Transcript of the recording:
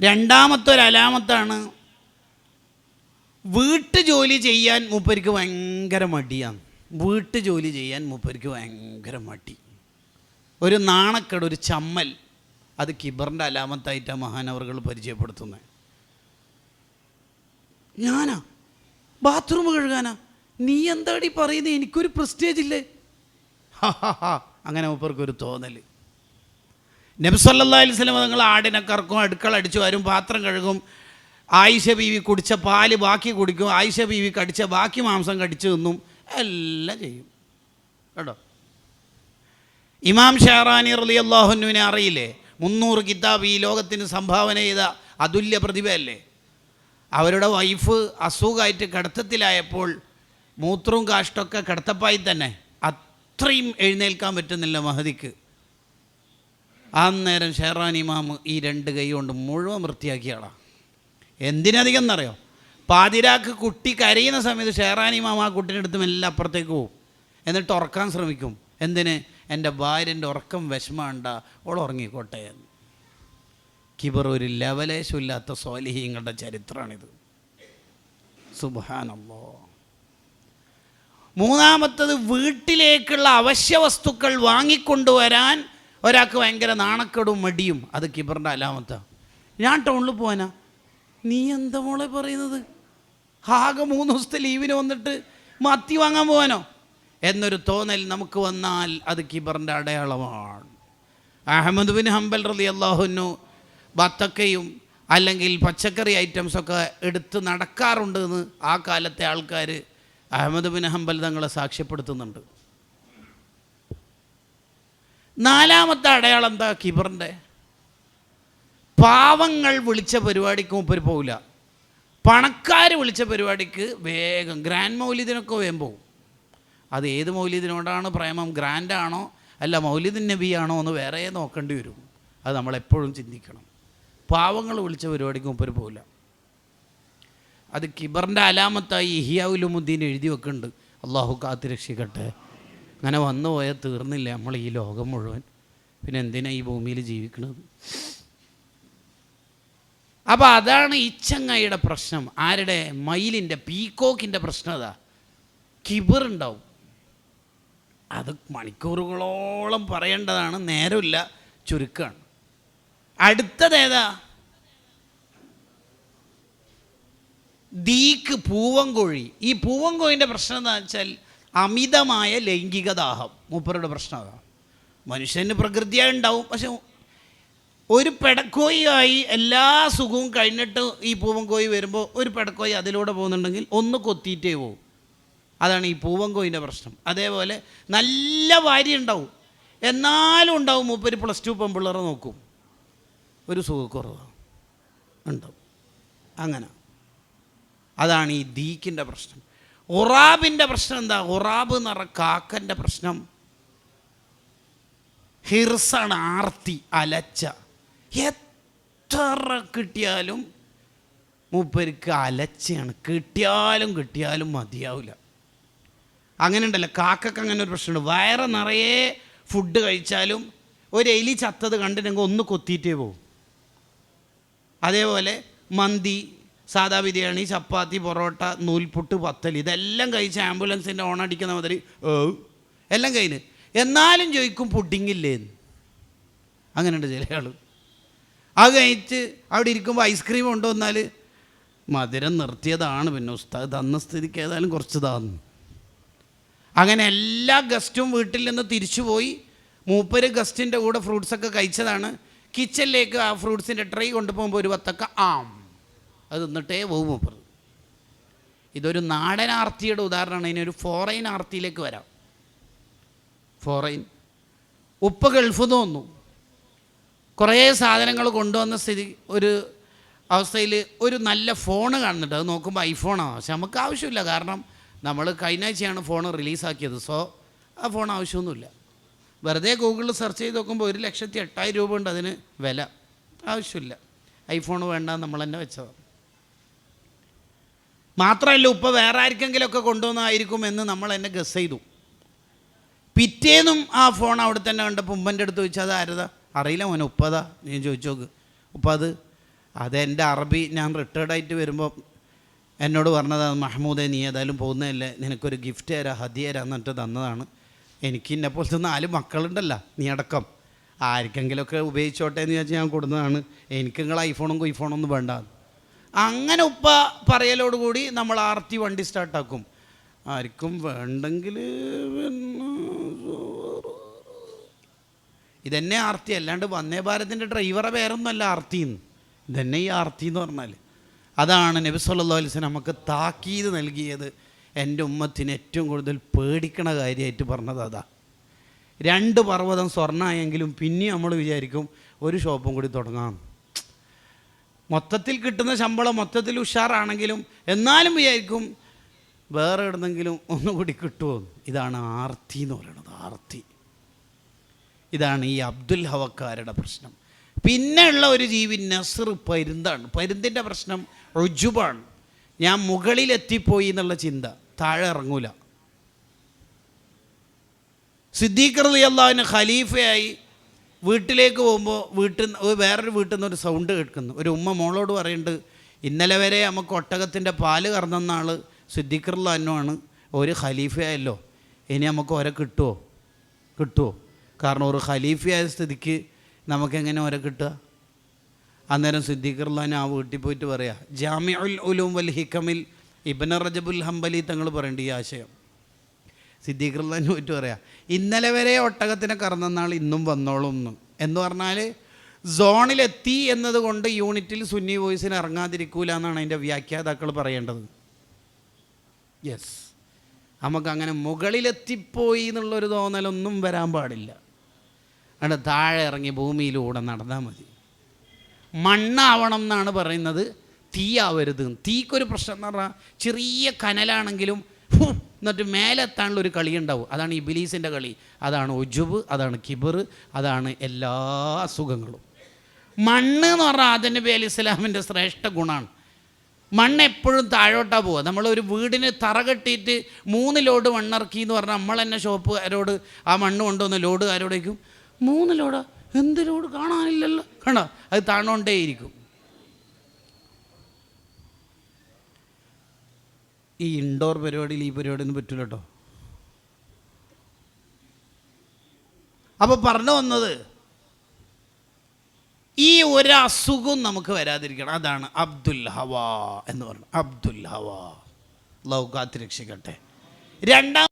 രണ്ടാമത്തെ ഒരു അലാമത്താണ് വീട്ടു ജോലി ചെയ്യാൻ മൂപ്പർക്ക് ഭയങ്കര മടിയാണ്. വീട്ടു ജോലി ചെയ്യാൻ മൂപ്പർക്ക് ഭയങ്കര മടി. ഒരു നാണക്കേട് ഒരു ചമ്മൽ അത് കിബറിന്റെ അലാമത്തായിട്ടാണ് മഹാനവറുകൾ പരിചയപ്പെടുത്തുന്നത് ഞാനാ? ബാത്റൂം കഴുകാനാ? നീ എന്താടി പറയുന്നത് എനിക്കൊരു പ്രസ്റ്റേജ് ഇല്ലേ. അങ്ങനെ മൂപ്പർക്കൊരു തോന്നൽ നബ്സല്ലാ അലിസ്ലം നിങ്ങൾ ആടിനെ കറക്കും അടുക്കള അടിച്ചു വരും പാത്രം കഴുകും. ആയിഷ ബീവി കുടിച്ച പാൽ ബാക്കി കുടിക്കും ആയിഷ ബീവി കടിച്ച ബാക്കി മാംസം കടിച്ചു തിന്നും. എല്ലാം ചെയ്യും. കേട്ടോ? ഇമാം ഷാറാനി റലി അള്ളാഹുനുവിനെ അറിയില്ലേ? മുന്നൂറ് കിതാബ് ഈ ലോകത്തിന് സംഭാവന ചെയ്ത അതുല്യ പ്രതിഭയല്ലേ? അവരുടെ വൈഫ് അസുഖമായിട്ട് കിടത്തത്തിലായപ്പോൾ മൂത്രവും കാഷ്ടമൊക്കെ കിടത്തപ്പായി തന്നെ അത്രയും എഴുന്നേൽക്കാൻ പറ്റുന്നില്ല മഹദിക്ക്. അന്നേരം ഷെഹറാൻ ഇമാം ഈ രണ്ട് കൈ കൊണ്ട് മുഴുവൻ വൃത്തിയാക്കിയാളാ എന്തിനധികം എന്നറിയോ? പാതിരാക്ക് കുട്ടി കരയുന്ന സമയത്ത് ഷെഹറാൻ ഇമാം ആ കുട്ടീനെ അടുത്ത് എല്ലാം അപ്പുറത്തേക്ക് പോവും. എന്നിട്ട് ഉറക്കാൻ ശ്രമിക്കും. എന്തിന്? എന്റെ ഭാര്യന്റെ ഉറക്കം വിഷമമുണ്ട ഓൾ ഉറങ്ങിക്കോട്ടെ എന്ന്. കിബർ ഒരു ലവലേശമില്ലാത്ത സ്വാലിഹീങ്ങളുടെ ചരിത്രമാണിത്. സുബാനല്ലോ മൂന്നാമത്തത് വീട്ടിലേക്കുള്ള അവശ്യ വസ്തുക്കൾ വാങ്ങിക്കൊണ്ടുവരാൻ ഒരാൾക്ക് ഭയങ്കര നാണക്കേടും മടിയും. അത് കിബറിന്റെ അലാമത്ത. ഞാൻ ടൗണിൽ പോവാനാ. നീ എന്താ മോളെ പറയുന്നത്? ആകെ മൂന്ന് ദിവസത്തെ ലീവിന് വന്നിട്ട് മത്തി വാങ്ങാൻ പോവാനോ? എന്നൊരു തോന്നൽ നമുക്ക് വന്നാൽ അത് കിബറിന്റെ അടയാളമാണ്. അഹമ്മദ് ബിൻ ഹംബൽ റലി അള്ളാഹുനു ബത്തക്കയും അല്ലെങ്കിൽ പച്ചക്കറി ഐറ്റംസൊക്കെ എടുത്ത് നടക്കാറുണ്ട് എന്ന് ആ കാലത്തെ ആൾക്കാർ അഹമ്മദ് ബിൻ ഹംബൽ തങ്ങളെ സാക്ഷ്യപ്പെടുത്തുന്നുണ്ട്. നാലാമത്തെ അടയാളം എന്താ കിബറിന്റെ? പാവങ്ങൾ വിളിച്ച പരിപാടിക്ക് മുപ്പര് പോകില്ല പണക്കാർ വിളിച്ച പരിപാടിക്ക് വേഗം ഗ്രാൻഡ് മൗലിദിനൊക്കെ വേഗം പോകും അത് ഏത് മൗലിദിനോടാണ് പ്രേമം? ഗ്രാൻഡാണോ? അല്ല മൗലിദിൻ നബിയാണോ എന്ന് വേറെ നോക്കേണ്ടി വരും. അത് നമ്മളെപ്പോഴും ചിന്തിക്കണം. പാവങ്ങൾ വിളിച്ച പരിപാടിക്ക് മുപ്പര് പോകില്ല അത് കിബറിന്റെ അലാമത്തായി ഇഹിയാവുലുമുദ്ദീൻ എഴുതി വെക്കുന്നുണ്ട്. അള്ളാഹു കാത്ത് രക്ഷിക്കട്ടെ. അങ്ങനെ വന്നു പോയാൽ തീർന്നില്ല നമ്മൾ ഈ ലോകം മുഴുവൻ. പിന്നെ എന്തിനാണ് ഈ ഭൂമിയിൽ ജീവിക്കുന്നത് അപ്പോൾ അതാണ് ഇച്ചങ്ങയുടെ പ്രശ്നം. ആരുടെ? മയിലിന്റെ പീക്കോക്കിന്റെ പ്രശ്നം അതാ. കിബറുണ്ടാവും അത് മണിക്കൂറുകളോളം പറയേണ്ടതാണ് നേരമില്ല ചുരുക്കമാണ് അടുത്തതേതാ ദീക്ക് പൂവൻകോഴി. ഈ പൂവൻകോഴിന്റെ പ്രശ്നം എന്താ വെച്ചാൽ അമിതമായ ലൈംഗിക ദാഹം. മൂപ്പരുടെ പ്രശ്നം അതാണ് മനുഷ്യന് പ്രകൃതിയായി ഉണ്ടാവും. പക്ഷെ ഒരു പെടക്കോയിയായി എല്ലാ സുഖവും കഴിഞ്ഞിട്ട് ഈ പൂവൻകോയി വരുമ്പോൾ ഒരു പെടക്കോയി അതിലൂടെ പോകുന്നുണ്ടെങ്കിൽ ഒന്ന് കൊത്തിയിട്ടേ പോകും അതാണ് ഈ പൂവൻകോയിന്റെ പ്രശ്നം. അതേപോലെ നല്ല ഭാര്യ ഉണ്ടാവും. എന്നാലും ഉണ്ടാവും മൂപ്പര് പ്ലസ് ടു പെമ്പിള്ളേറെ നോക്കും. ഒരു സുഖക്കുറവ് ഉണ്ടാവും. അങ്ങനെ. അതാണ് ഈ ദീക്കിന്റെ പ്രശ്നം. ഒറാബിന്റെ പ്രശ്നം എന്താ? ഉറാബ് എന്ന് പറഞ്ഞ കാക്കന്റെ പ്രശ്നം. ഹിർസാണ് ആർത്തി അലച്ച. എത്ര കിട്ടിയാലും മൂപ്പർക്ക് അലച്ചയാണ്. കിട്ടിയാലും കിട്ടിയാലും മതിയാവില്ല. അങ്ങനെ ഉണ്ടല്ലോ കാക്കക്ക് അങ്ങനെ ഒരു പ്രശ്നമുണ്ട്. വയറ് നിറയെ ഫുഡ് കഴിച്ചാലും ഒരു എലി ചത്തത് കണ്ടിട്ടുണ്ടെങ്കിൽ ഒന്ന് കൊത്തിയിട്ടേ പോവും. അതേപോലെ മന്തി സാദാ ബിരിയാണി ചപ്പാത്തി പൊറോട്ട നൂൽപുട്ട് പത്തൽ ഇതെല്ലാം കഴിച്ച് ആംബുലൻസിന്റെ ഓണടിക്കുന്ന മാതിരി ഓ എല്ലാം കഴിഞ്ഞ്. എന്നാലും ചോദിക്കും പുഡിങ്ങില്ലേന്ന്. അങ്ങനെയുണ്ട് ചില ആൾ അത് കഴിച്ച് അവിടെ ഇരിക്കുമ്പോൾ ഐസ്ക്രീം ഉണ്ടോ എന്നാൽ മധുരം നിർത്തിയതാണ് പിന്നെ ഉസ്താദ് തന്ന സ്ഥിതിക്ക് ഏതായാലും കുറച്ച് താന്ന്. അങ്ങനെ എല്ലാ ഗസ്റ്റും വീട്ടിൽ നിന്ന് തിരിച്ചു പോയി. മൂപ്പര് ഗസ്റ്റിന്റെ കൂടെ ഫ്രൂട്ട്സൊക്കെ കഴിച്ചതാണ്. കിച്ചണിലേക്ക് ആ ഫ്രൂട്ട്സിന്റെ ട്രൈ കൊണ്ടുപോകുമ്പോൾ ഒരു പത്തൊക്കെ ആം. അത് എന്നിട്ടേ പോകും ഇതൊരു നാടൻ ആർത്തിയുടെ ഉദാഹരണമാണ്. ഇനി ഒരു ഫോറൈൻ ആർത്തിയിലേക്ക് വരാം. ഫോറൈൻ ഉപ്പ് ഗൾഫ് തോന്നുന്നു. കുറേ സാധനങ്ങൾ കൊണ്ടുവന്ന സ്ഥിതി ഒരു അവസ്ഥയിൽ ഒരു നല്ല ഫോണ് കാണുന്നുണ്ട്. അത് നോക്കുമ്പോൾ ഐഫോണാണ് പക്ഷെ നമുക്ക് ആവശ്യമില്ല. കാരണം നമ്മൾ കഴിഞ്ഞ ആഴ്ചയാണ് ഫോൺ റിലീസാക്കിയത് സോ ആ ഫോൺ ആവശ്യമൊന്നുമില്ല. വെറുതെ ഗൂഗിളിൽ സെർച്ച് ചെയ്ത് നോക്കുമ്പോൾ ഒരു ലക്ഷത്തി എട്ടായിരം രൂപ ഉണ്ട് അതിന് വില. ആവശ്യമില്ല. ഐഫോൺ വേണ്ട നമ്മൾ തന്നെ വെച്ചതാണ്. മാത്രമല്ല ഉപ്പ വേറെ ആർക്കെങ്കിലുമൊക്കെ കൊണ്ടുവന്നായിരിക്കും എന്ന് നമ്മൾ എന്നെ ഗസ് ചെയ്തു. പിറ്റേന്നും ആ ഫോൺ അവിടെ തന്നെ കണ്ടപ്പോൾ ഉമ്മന്റെ അടുത്ത് ചോദിച്ചാൽ അത് ആരതാ? അറിയില്ല മോനെ ഉപ്പതാ ഞാൻ ചോദിച്ചു നോക്ക് ഉപ്പ അത് അതെന്റെ അറബി ഞാൻ റിട്ടയർഡായിട്ട് വരുമ്പോൾ എന്നോട് പറഞ്ഞതാണ് മഹമ്മൂദെ നീ ഏതായാലും പോകുന്നതല്ലേ നിനക്കൊരു ഗിഫ്റ്റ് തരാം ഹദിയ തരാം എന്നിട്ട് തന്നതാണ്. എനിക്ക് എന്നെ പോലത്തെ നാല് മക്കളുണ്ടല്ലോ നീ അടക്കം. ആർക്കെങ്കിലുമൊക്കെ ഉപയോഗിച്ചോട്ടെ എന്ന് ഞാൻ കൊടുത്തതാണ് എനിക്ക് നിങ്ങൾ ഐഫോണും കൊയ്ഫോണൊന്നും വേണ്ട അങ്ങനെ ഉപ്പ പറയലോടുകൂടി നമ്മൾ ആർത്തി വണ്ടി സ്റ്റാർട്ടാക്കും. ആർക്കും വേണ്ടെങ്കിൽ ഇതന്നെ ആർത്തി അല്ലാണ്ട് വന്ദേ ഭാരതിന്റെ ഡ്രൈവറെ പേരൊന്നുമല്ല ആർത്തിന്ന്. ഇതന്നെ ഈ ആർത്തി എന്ന് പറഞ്ഞാൽ അതാണ് നബി സല്ലാ വസല്ലം നമുക്ക് താക്കീത് നൽകിയത്. എന്റെ ഉമ്മത്തിന് ഏറ്റവും കൂടുതൽ പേടിക്കണ കാര്യമായിട്ട് പറഞ്ഞത് അതാ. രണ്ട് പർവതം സ്വർണമായെങ്കിലും പിന്നെ നമ്മൾ വിചാരിക്കും ഒരു ഷോപ്പും കൂടി തുടങ്ങാം. മൊത്തത്തിൽ കിട്ടുന്ന ശമ്പളം മൊത്തത്തിൽ ഉഷാറാണെങ്കിലും എന്നാലും വിചാരിക്കും വേറെ എവിടെന്നെങ്കിലും ഒന്നുകൂടി കിട്ടുമോ ഇതാണ് ആർത്തി എന്ന് പറയുന്നത് ആർത്തി. ഇതാണ് ഈ അബ്ദുൽ ഹവക്കാരുടെ പ്രശ്നം. പിന്നെയുള്ള ഒരു ജീവി നസർ പരുന്താണ്. പരുന്തിന്റെ പ്രശ്നം റുജുബാണ് ഞാൻ മുകളിലെത്തിപ്പോയി എന്നുള്ള ചിന്ത. താഴെ ഇറങ്ങൂല. സിദ്ദീഖർ അള്ളാഹുവിന് ഖലീഫയായി. വീട്ടിലേക്ക് പോകുമ്പോൾ വീട്ടിൽ വേറൊരു വീട്ടിൽ നിന്ന് ഒരു സൗണ്ട് കേൾക്കുന്നു. ഒരു ഉമ്മ മോളോട് പറയുന്നുണ്ട് ഇന്നലെ വരെ നമുക്ക് ഒട്ടകത്തിന്റെ പാൽ കറന്നുന്ന ആൾ സിദ്ദീഖ് ഒരു ഖലീഫയായല്ലോ. ഇനി നമുക്ക് ഓരെ കിട്ടുമോ കിട്ടുമോ കാരണം ഒരു ഖലീഫയായ സ്ഥിതിക്ക് നമുക്കെങ്ങനെ ഓരെ കിട്ടുക? അന്നേരം സിദ്ദീഖ് റല്ലാൻ ആ വീട്ടിൽ പോയിട്ട് പറയാം ഉൽ ഉലൂം വൽ ഹിക്കമിൽ ഇബ്ന റജബുൽ ഹംബലി തങ്ങൾ പറയേണ്ട ഈ ആശയം. സിദ്ദീഖ് റഹ്ലാൻ പോയിട്ട് പറയാം ഇന്നലെ വരെ ഒട്ടകത്തിനെ കറന്നാൾ ഇന്നും വന്നോളും എന്ന് പറഞ്ഞാൽ സോണിലെത്തി എന്നതുകൊണ്ട് യൂണിറ്റിൽ സുന്നി വോയിസിന് ഇറങ്ങാതിരിക്കൂല എന്നാണ് അതിന്റെ വ്യാഖ്യാതാക്കൾ പറയേണ്ടത്. യെസ് നമുക്കങ്ങനെ മുകളിലെത്തിപ്പോയി എന്നുള്ളൊരു തോന്നലൊന്നും വരാൻ പാടില്ല. അവിടെ താഴെ ഇറങ്ങി ഭൂമിയിലൂടെ നടന്നാൽ മതി. മണ്ണാവണം എന്നാണ് പറയുന്നത്. തീയാവരുത് തീക്കൊരു പ്രശ്നം എന്ന് പറഞ്ഞാൽ ചെറിയ കനലാണെങ്കിലും എന്നിട്ട് മേലെത്താനുള്ള ഒരു കളി ഉണ്ടാവും. അതാണ് ഈ ബിലീസിന്റെ കളി. അതാണ് ഒജുബ് അതാണ് കിബർ അതാണ് എല്ലാ അസുഖങ്ങളും. മണ്ണ് എന്ന് പറഞ്ഞാൽ ആദം നബി അലി ഇസ്ലാമിന്റെ ശ്രേഷ്ഠ ഗുണമാണ്. മണ്ണ് എപ്പോഴും താഴോട്ടാണ് പോവുക. നമ്മളൊരു വീടിന് തറ കെട്ടിയിട്ട് മൂന്ന് ലോഡ് മണ്ണിറക്കി എന്ന് പറഞ്ഞാൽ നമ്മൾ തന്നെ ഷോപ്പുകാരോട് ആ മണ്ണ് കൊണ്ടുവന്ന ലോഡുകാരോടേക്കും മൂന്ന് ലോഡാ? എന്ത് ലോഡ്? കാണാനില്ലല്ലോ. കണ്ടോ? അത് താണോണ്ടേയിരിക്കും. ഈ ഇൻഡോർ പരിപാടിയിൽ ഈ പരിപാടി ഒന്നും പറ്റില്ല കേട്ടോ അപ്പോൾ പറഞ്ഞു വന്നത് ഈ ഒരു അസുഖം നമുക്ക് വരാതിരിക്കണം. അതാണ് അബ്ദുൽ ഹവ എന്ന് പറഞ്ഞു. അബ്ദുൽ ഹവ. ലൗ കാത്തിരക്ഷിക്കട്ടെ. രണ്ടാം